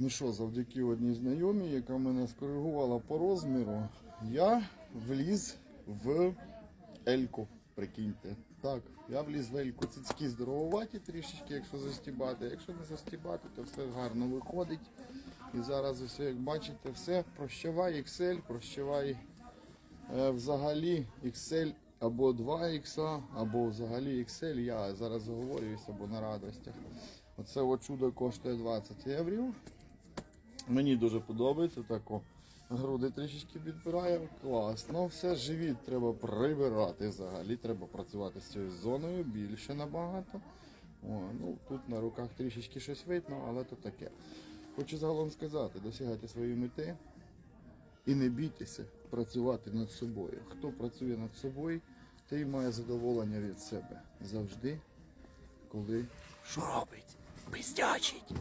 Ну що, завдяки одній знайомій, яка мене скоригувала по розміру, я вліз в Ельку. Прикиньте. Так, я вліз в Ельку. Цицьки здоровуваті трішечки, якщо застібати. Якщо не застібати, то все гарно виходить. І зараз ось, як бачите, все. Прощавай Excel, прощавай е, взагалі Excel або 2 ікса, або взагалі Excel. Я зараз оговорююся, або на радостях. Оце от чудо коштує 20 євро. Мені дуже подобається тако. Груди трішечки підбирає, класно. Все, живіт треба прибирати взагалі. Треба працювати з цією зоною більше набагато. О, ну, тут на руках трішечки щось видно, але то таке. Хочу загалом сказати, досягайте своєї мети і не бійтеся працювати над собою. Хто працює над собою, той має задоволення від себе. Завжди, коли Що робить? Пиздячить.